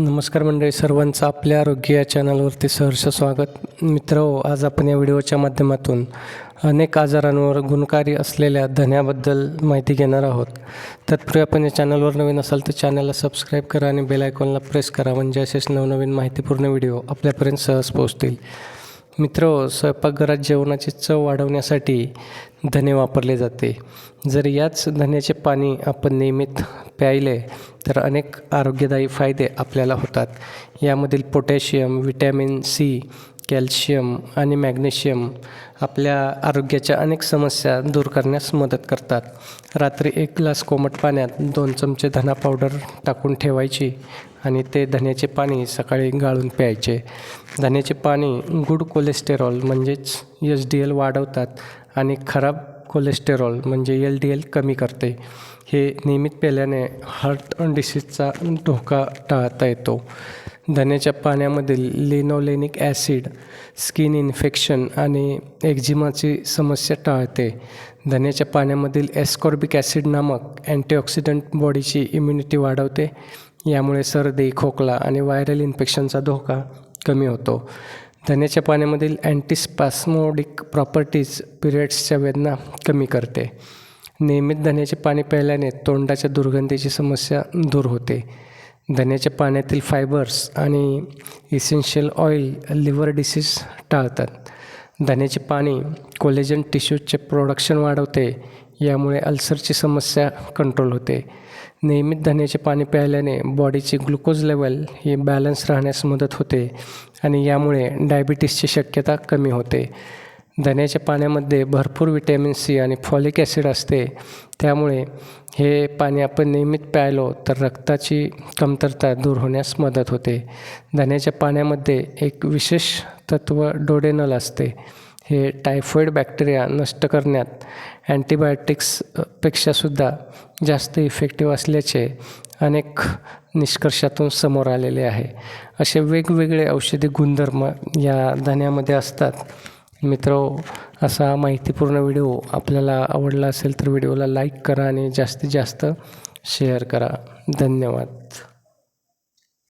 नमस्कार मंडळी सर्वांचं आपल्या आरोग्य या चॅनलवरती सहर्ष स्वागत. मित्र हो, आज आपण या व्हिडिओच्या माध्यमातून अनेक आजारांवर गुणकारी असलेल्या धन्याबद्दल माहिती घेणार आहोत. तत्पूर्वी आपण या चॅनलवर नवीन असाल तर चॅनलला सबस्क्राईब करा आणि बेल आयकॉनला प्रेस करा म्हणजे असेच नवनवीन माहितीपूर्ण व्हिडिओ आपल्यापर्यंत सहज पोहोचतील. मित्र स्वयंपाकघरात जेवणाची चव वाढवण्यासाठी धने वापरले जाते. जर याच धन्याचे पाणी आपण नियमित प्यायले तर अनेक आरोग्यदायी फायदे आपल्याला होतात. यामधील पोटॅशियम विटॅमिन सी कॅल्शियम आणि मॅग्नेशियम आपल्या आरोग्याच्या अनेक समस्या दूर करण्यास मदत करतात. रात्री एक ग्लास कोमट पाण्यात दोन चमचे धना पावडर टाकून ठेवायची आणि ते धन्याचे पाणी सकाळी गाळून प्यायचे. धन्याचे पाणी गुड कोलेस्टेरॉल म्हणजेच एच डी एल वाढवतात आणि खराब कोलेस्टेरॉल म्हणजे एल डी एल कमी करते. हे नियमित प्याल्याने हार्ट डिसीजचा धोका टाळता येतो. धन्याच्या पाण्यामधील लिनोलेनिक ॲसिड स्किन इन्फेक्शन आणि एक्झिमाची समस्या टाळते. धन्याच्या पाण्यामधील एस्कॉर्बिक ॲसिड नामक अँटीऑक्सिडंट बॉडीची इम्युनिटी वाढवते. यामुळे सर्दी खोकला आणि व्हायरल इन्फेक्शनचा धोका कमी होतो. धन्याच्या पाण्यामधील अँटीस्पास्मोडिक प्रॉपर्टीज पिरियड्सच्या वेदना कमी करते. नियमित धन्याचे पाणी प्यायल्याने तोंडाच्या दुर्गंधीची समस्या दूर होते. धन्याच्या पाण्यातील फायबर्स आणि इसेन्शियल ऑइल लिव्हर डिसीज टाळतात. धन्याचे पाणी कोलेजन टिश्यूजचे प्रोडक्शन वाढवते यामुळे अल्सरची समस्या कंट्रोल होते. नियमित धन्याचे पाणी प्यायल्याने बॉडीची ग्लुकोज लेवल ही बॅलन्स राहण्यास मदत होते आणि यामुळे डायबिटीसची शक्यता कमी होते. धन्याच्या पाण्यामध्ये भरपूर विटॅमिन सी आणि फॉलिक ॲसिड असते. त्यामुळे हे पाणी आपण नियमित प्यायलो तर रक्ताची कमतरता दूर होण्यास मदत होते. धन्याच्या पाण्यामध्ये एक विशेष तत्व डोडेनल असते. हे टायफॉईड बॅक्टेरिया नष्ट करण्यात अँटीबायोटिक्सपेक्षासुद्धा जास्त इफेक्टिव्ह असल्याचे अनेक निष्कर्षातून समोर आलेले आहे. असे वेगवेगळे औषधी गुणधर्म या धन्यामध्ये असतात. मित्र असा माहितीपूर्ण व्हिडिओ आपल्याला आवडला असेल तर व्हिडिओला लाईक करा आणि जास्तीत जास्त शेअर करा. धन्यवाद.